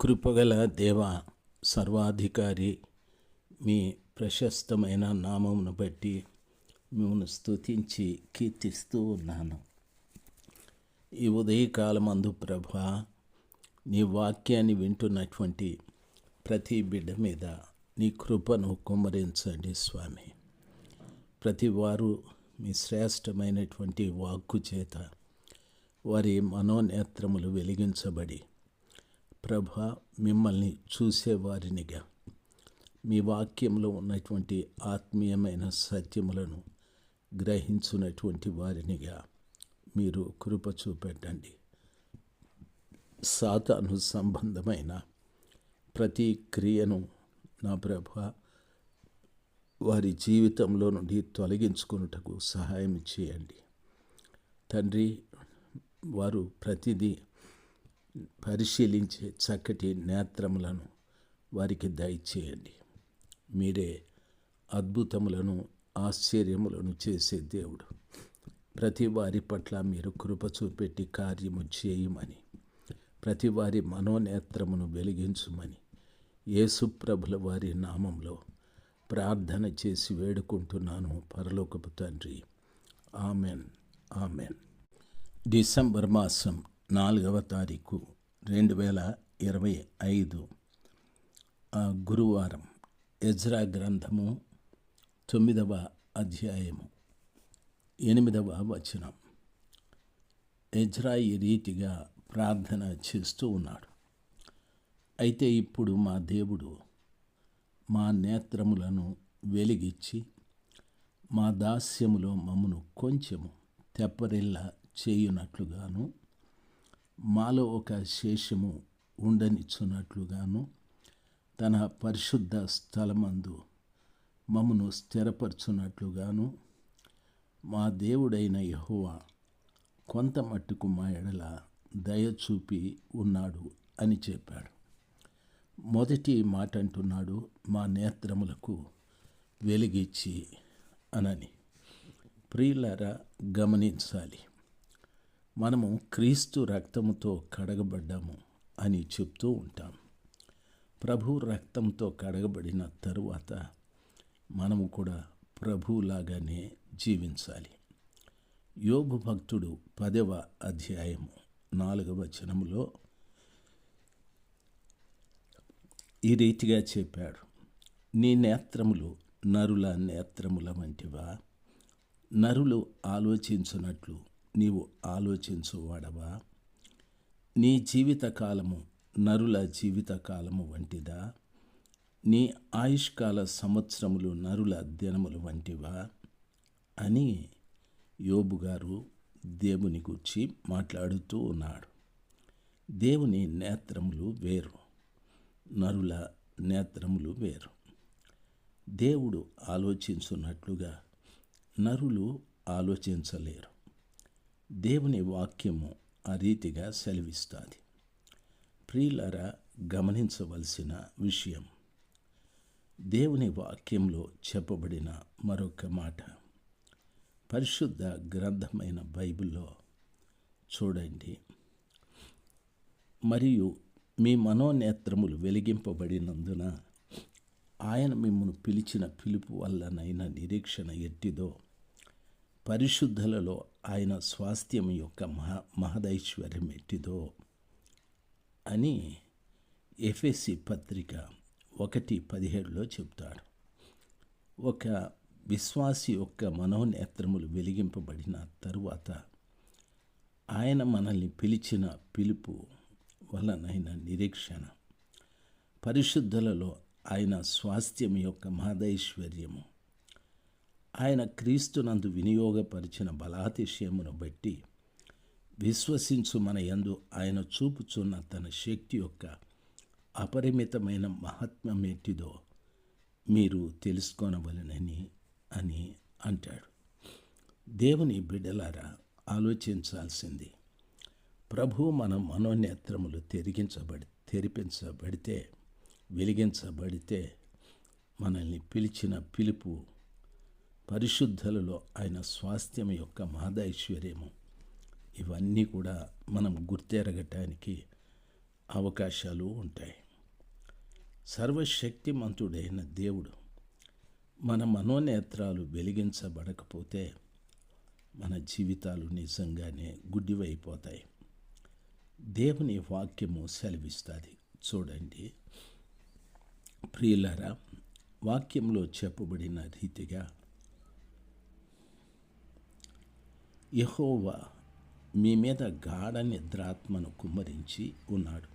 కృపగల దేవ సర్వాధికారి మీ ప్రశస్తమైన నామమును బట్టి మిమ్మల్ని స్తుతించి కీర్తిస్తూ ఉన్నాను. ఈ ఉదయకాలమందు ప్రభ నీ వాక్యాన్ని వింటున్నటువంటి ప్రతి బిడ్డ మీద నీ కృపను కుమ్మరించండి స్వామి. ప్రతి వారు మీ శ్రేష్టమైనటువంటి వాక్కు చేత వారి మనోనేత్రములు వెలిగించబడి ప్రభ మిమ్మల్ని చూసేవారినిగా. మీ వాక్యంలో ఉన్నటువంటి ఆత్మీయమైన సత్యములను గ్రహించున్నటువంటి వారినిగా మీరు కృప చూపెట్టండి. సాతాను సంబంధమైన ప్రతి క్రియను నా ప్రభ వారి జీవితంలో నుండి తొలగించుకున్నటకు సహాయం చేయండి. తండ్రి వారు ప్రతిదీ పరిశీలించే చక్కటి నేత్రములను వారికి దయచేయండి. మీరే అద్భుతములను ఆశ్చర్యములను చేసే దేవుడు. ప్రతి వారి పట్ల మీరు కృప చూపెట్టి కార్యము చేయమని ప్రతి వారి మనోనేత్రమును వెలిగించుమని యేసుప్రభుల వారి నామంలో ప్రార్థన చేసి వేడుకుంటున్నాను పరలోకపు తండ్రి. ఆమెన్. ఆమెన్. డిసెంబర్ మాసం నాలుగవ తారీఖు రెండు వేల ఇరవై ఐదు ఆ గురువారం ఎజ్రా గ్రంథము తొమ్మిదవ అధ్యాయము ఎనిమిదవ వచనం. ఎజ్రా ఈ రీతిగా ప్రార్థన చేస్తూ ఉన్నాడు. అయితే ఇప్పుడు మా దేవుడు మా నేత్రములను వెలిగించి మా దాస్యములో మమ్మను కొంచెము తెప్పరిల్ల చేయునట్లుగాను మాలో ఒక శేషము ఉండనిచ్చున్నట్లుగాను తన పరిశుద్ధ స్థలమందు మమ్మను స్థిరపరచున్నట్లుగాను మా దేవుడైన యహోవా కొంత మట్టుకు మా ఎడల దయ చూపి ఉన్నాడు అని చెప్పాడు. మొదటి మాట అంటున్నాడు మా నేత్రములకు వెలిగిచ్చి అనని. ప్రియులారా గమనించాలి. మనము క్రీస్తు రక్తముతో కడగబడ్డాము అని చెప్తూ ఉంటాం. ప్రభు రక్తంతో కడగబడిన తరువాత మనము కూడా ప్రభులాగానే జీవించాలి. యోగు భక్తుడు పదవ అధ్యాయము నాలుగవ వచనములో ఈ రీతిగా చెప్పాడు. నీ నేత్రములు నరుల నేత్రముల వంటివా? నరులు ఆలోచించినట్లు నీవు ఆలోచించువాడవా? నీ జీవితకాలము నరుల జీవితకాలము వంటిదా? నీ ఆయుష్కాల సంవత్సరములు నరుల దినములు వంటివా? అని యోబు గారు దేవుని గురించి మాట్లాడుతూ ఉన్నాడు. దేవుని నేత్రములు వేరు నరుల నేత్రములు వేరు. దేవుడు ఆలోచించున్నట్లుగా నరులు ఆలోచించలేరు. దేవుని వాక్యము ఆ రీతిగా సెలవిస్తుంది. ప్రియులరా గమనించవలసిన విషయం. దేవుని వాక్యంలో చెప్పబడిన మరొక మాట. పరిశుద్ధ గ్రంథమైన బైబిల్లో చూడండి. మరియు మీ మనోనేత్రములు వెలిగింపబడినందున ఆయన మిమ్మల్ని పిలిచిన పిలుపు వల్లనైన నిరీక్షణ ఎట్టిదో పరిశుద్ధులలో ఆయన స్వాస్థ్యం యొక్క మహా మహదైశ్వర్యం ఎట్టిదో అని ఎఫ్ఎస్సి పత్రిక ఒకటి పదిహేడులో చెప్తాడు. ఒక విశ్వాసి యొక్క మనోనేత్రములు వెలిగింపబడిన తరువాత ఆయన మనల్ని పిలిచిన పిలుపు వలనైన నిరీక్షణ. పరిశుద్ధులలో ఆయన స్వాస్థ్యం యొక్క మహదైశ్వర్యము ఆయన క్రీస్తునందు వినియోగపరిచిన బలాతిశయమును బట్టి విశ్వసించు మన యందు ఆయన చూపుచున్న తన శక్తి యొక్క అపరిమితమైన మహాత్మ్యం ఎట్టిదో మీరు తెలుసుకోనవలనని అని అంటాడు. దేవుని బిడ్డలారా ఆలోచించాల్సింది. ప్రభు మన మనోనేత్రములు తెరిగించబడి తెరిపించబడితే వెలిగించబడితే మనల్ని పిలిచిన పిలుపు పరిశుద్ధులలో ఆయన స్వాస్థ్యం యొక్క మహదైశ్వర్యము. ఇవన్నీ కూడా మనం గుర్తెరగటానికి అవకాశాలు ఉంటాయి. సర్వశక్తిమంతుడైన దేవుడు మన మనోనేత్రాలు వెలిగించబడకపోతే మన జీవితాలు నిజంగానే గుడ్డివైపోతాయి. దేవుని వాక్యము సెలవిస్తుంది. చూడండి. ప్రియులరా వాక్యంలో చెప్పబడిన రీతిగా యహోవా మీ మీద గాఢ నిద్రాత్మను కుమ్మరించి ఉన్నాడు.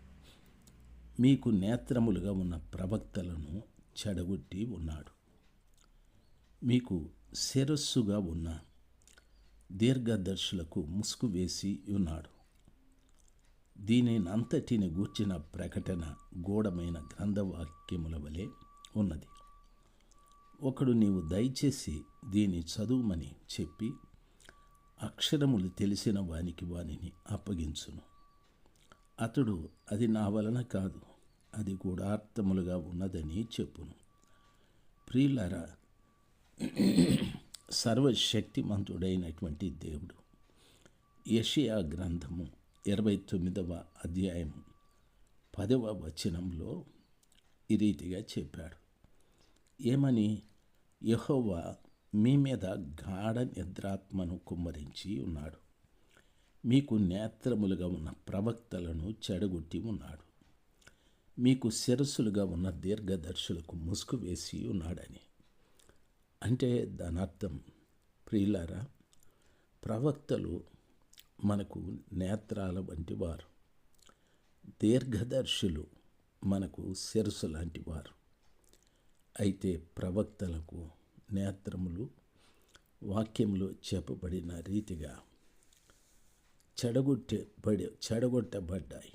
మీకు నేత్రములుగా ఉన్న ప్రవక్తలను చెడగొట్టి ఉన్నాడు. మీకు శిరస్సుగా ఉన్న దీర్ఘదర్శులకు ముసుగు వేసి ఉన్నాడు. దీనినంతటిని గూర్చిన ప్రకటన గూఢమైన గ్రంథవాక్యముల వలె ఉన్నది. ఒకడు నీవు దయచేసి దీని చదువుమని చెప్పి అక్షరములు తెలిసిన వానికి వానిని అప్పగించును. అతడు అది నా వలన కాదు అది గూఢార్థములుగా ఉన్నదని చెప్పును. ప్రియులారా సర్వశక్తిమంతుడైనటువంటి దేవుడు యషియా గ్రంథము ఇరవై తొమ్మిదవ అధ్యాయము పదవ వచనంలో ఈ రీతిగా చెప్పాడు. ఏమని? యహోవా మీ మీద గాఢ నిద్రాత్మను కుమ్మరించి ఉన్నాడు. మీకు నేత్రములుగా ఉన్న ప్రవక్తలను చెడగొట్టి ఉన్నాడు. మీకు శిరస్సులుగా ఉన్న దీర్ఘదర్శులకు ముసుగు వేసి ఉన్నాడని. అంటే దాని అర్థం ప్రియులారా ప్రవక్తలు మనకు నేత్రాల వంటి వారు. దీర్ఘదర్శులు మనకు శిరస్సు లాంటి వారు. అయితే ప్రవక్తలకు నేత్రములు వాక్యములు చెప్పబడిన రీతిగా చెడగొట్టబడి చెడగొట్టబడ్డాయి.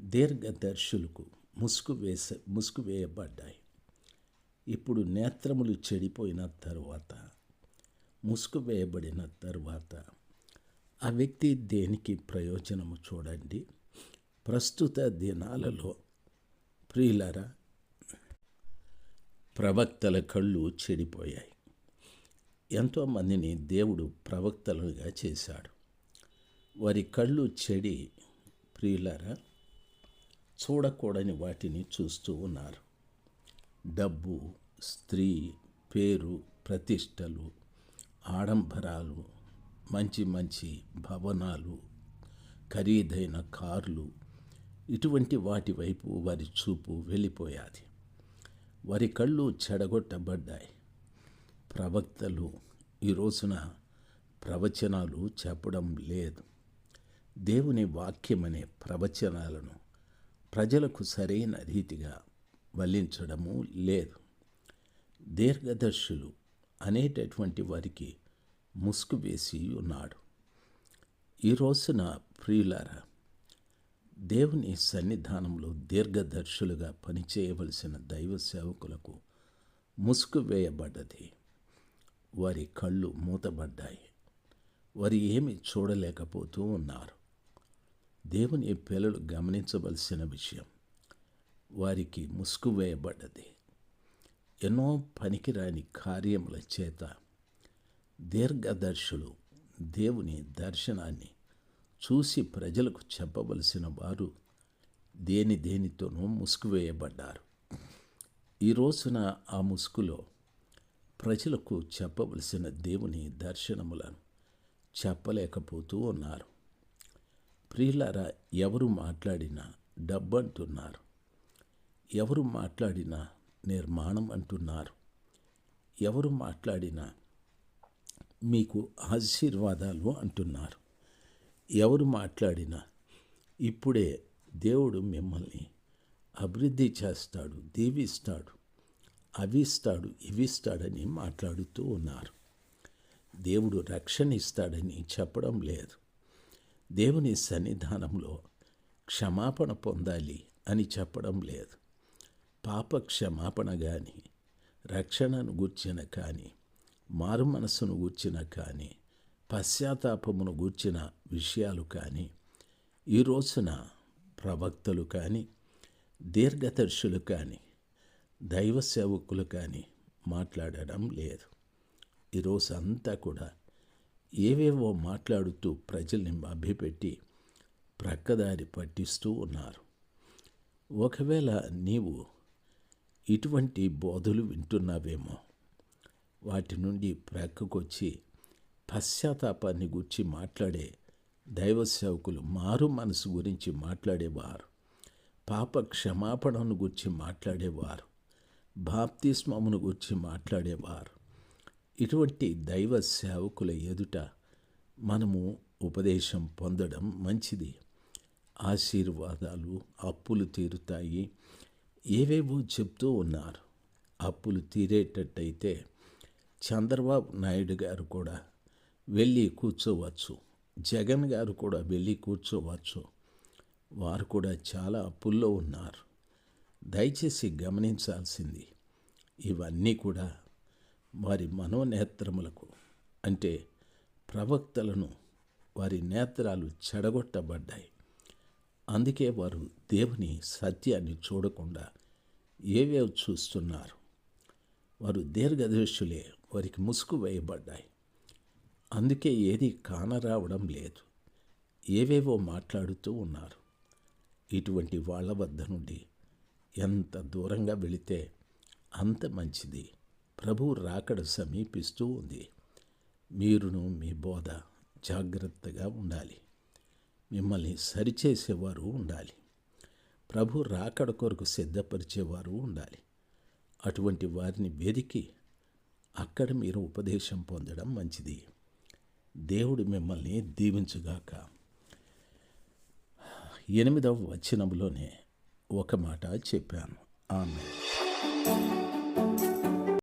దీర్ఘదర్శులకు ముసుగు వేస ముసుగు వేయబడ్డాయి. ఇప్పుడు నేత్రములు చెడిపోయిన తరువాత ముసుగు వేయబడిన తరువాత ఆ వ్యక్తి దేనికి ప్రయోజనము చూడండి. ప్రస్తుత దినాలలో ప్రియులరా ప్రవక్తల కళ్ళు చెడిపోయాయి. ఎంతోమందిని దేవుడు ప్రవక్తలుగా చేశాడు. వారి కళ్ళు చెడి ప్రియులరా చూడకూడని వాటిని చూస్తూ ఉన్నారు. డబ్బు స్త్రీ పేరు ప్రతిష్టలు ఆడంబరాలు మంచి మంచి భవనాలు ఖరీదైన కార్లు ఇటువంటి వాటి వైపు వారి చూపు వెళ్ళిపోయాది. వారి కళ్ళు చెడగొట్టబడ్డాయి. ప్రవక్తలు ఈ రోజున ప్రవచనాలు చెప్పడం లేదు. దేవుని వాక్యమనే ప్రవచనాలను ప్రజలకు సరైన రీతిగా వల్లించడము లేదు. దీర్ఘదర్శులు అనేటటువంటి వారికి ముసుగు వేసి ఉన్నాడు. ఈ రోజున ప్రియులారా దేవుని సన్నిధానంలో దీర్ఘదర్శులుగా పనిచేయవలసిన దైవ సేవకులకు ముసుగు వేయబడ్డది. వారి కళ్ళు మూతబడ్డాయి. వారు ఏమి చూడలేకపోతూ ఉన్నారు. దేవుని పిల్లలు గమనించవలసిన విషయం వారికి ముసుగు వేయబడ్డది. ఎన్నో పనికిరాని కార్యముల చేత దీర్ఘదర్శులు దేవుని దర్శనాన్ని చూసి ప్రజలకు చెప్పవలసిన వారు దేని దేనితోనూ ముసుగు వేయబడ్డారు. ఈ రోజున ఆ ముసుగులో ప్రజలకు చెప్పవలసిన దేవుని దర్శనములను చెప్పలేకపోతూ ఉన్నారు. ప్రియులారా ఎవరు మాట్లాడినా డబ్బంటున్నారు. ఎవరు మాట్లాడినా నిర్మాణం అంటున్నారు. ఎవరు మాట్లాడినా మీకు ఆశీర్వాదాలు అంటున్నారు. ఎవరు మాట్లాడినా ఇప్పుడే దేవుడు మిమ్మల్ని అభివృద్ధి చేస్తాడు దీవిస్తాడు అవిస్తాడు ఇవిస్తాడని మాట్లాడుతూ ఉన్నారు. దేవుడు రక్షణ ఇస్తాడని చెప్పడం లేదు. దేవుని సన్నిధానంలో క్షమాపణ పొందాలి అని చెప్పడం లేదు. పాప క్షమాపణ కానీ రక్షణను గూర్చిన కానీ మారు మనసును గూర్చిన కానీ పశ్చాత్తాపమును గూర్చిన విషయాలు కానీ ఈ రోజున ప్రవక్తలు కానీ దీర్ఘదర్శులు కానీ దైవ సేవకులు కానీ మాట్లాడడం లేదు. ఈరోజు అంతా కూడా ఏవేవో మాట్లాడుతూ ప్రజల్ని మభ్యపెట్టి ప్రక్కదారి పట్టిస్తూ ఉన్నారు. ఒకవేళ నీవు ఇటువంటి బోధలు వింటున్నావేమో వాటి నుండి ప్రక్కకొచ్చి పశ్చాత్తాపాన్ని గురించి మాట్లాడే దైవ సేవకులు మారు మనసు గురించి మాట్లాడేవారు. పాప క్షమాపణను గురించి మాట్లాడేవారు. బాప్తిస్మమును గురించి మాట్లాడేవారు. ఇటువంటి దైవ సేవకుల ఎదుట మనము ఉపదేశం పొందడం మంచిది. ఆశీర్వాదాలు అప్పులు తీరుతాయి. ఏవేవో చెప్తూ ఉన్నారు. అప్పులు తీరేటట్టయితే చంద్రబాబు నాయుడు గారు కూడా వెళ్ళి కూర్చోవచ్చు. జగన్ గారు కూడా వెళ్ళి కూర్చోవచ్చు. వారు కూడా చాలా అప్పుల్లో ఉన్నారు. దయచేసి గమనించాల్సింది ఇవన్నీ కూడా వారి మనోనేత్రములకు అంటే ప్రవక్తలను వారి నేత్రాలు చెడగొట్టబడ్డాయి. అందుకే వారు దేవుని సత్యాన్ని చూడకుండా ఏవేవి చూస్తున్నారు. వారు దీర్ఘదృష్టులే వారికి ముసుగు వేయబడ్డాయి. అందుకే ఏది కానరావడం లేదు. ఏవేవో మాట్లాడుతూ ఉన్నారు. ఇటువంటి వాళ్ళ వద్ద నుండి ఎంత దూరంగా వెళితే అంత మంచిది. ప్రభు రాకడ సమీపిస్తూ ఉంది. మీరును మీ బోధ జాగ్రత్తగా ఉండాలి. మిమ్మల్ని సరిచేసేవారు ఉండాలి. ప్రభు రాకడ కొరకు సిద్ధపరిచేవారు ఉండాలి. అటువంటి వారిని వెదికి అక్కడ మీరు ఉపదేశం పొందడం మంచిది. దేవుడు మిమ్మల్ని దీవించుగాక. ఎనిమిదవ వచనంలోనే ఒక మాట చెప్పాను. ఆమె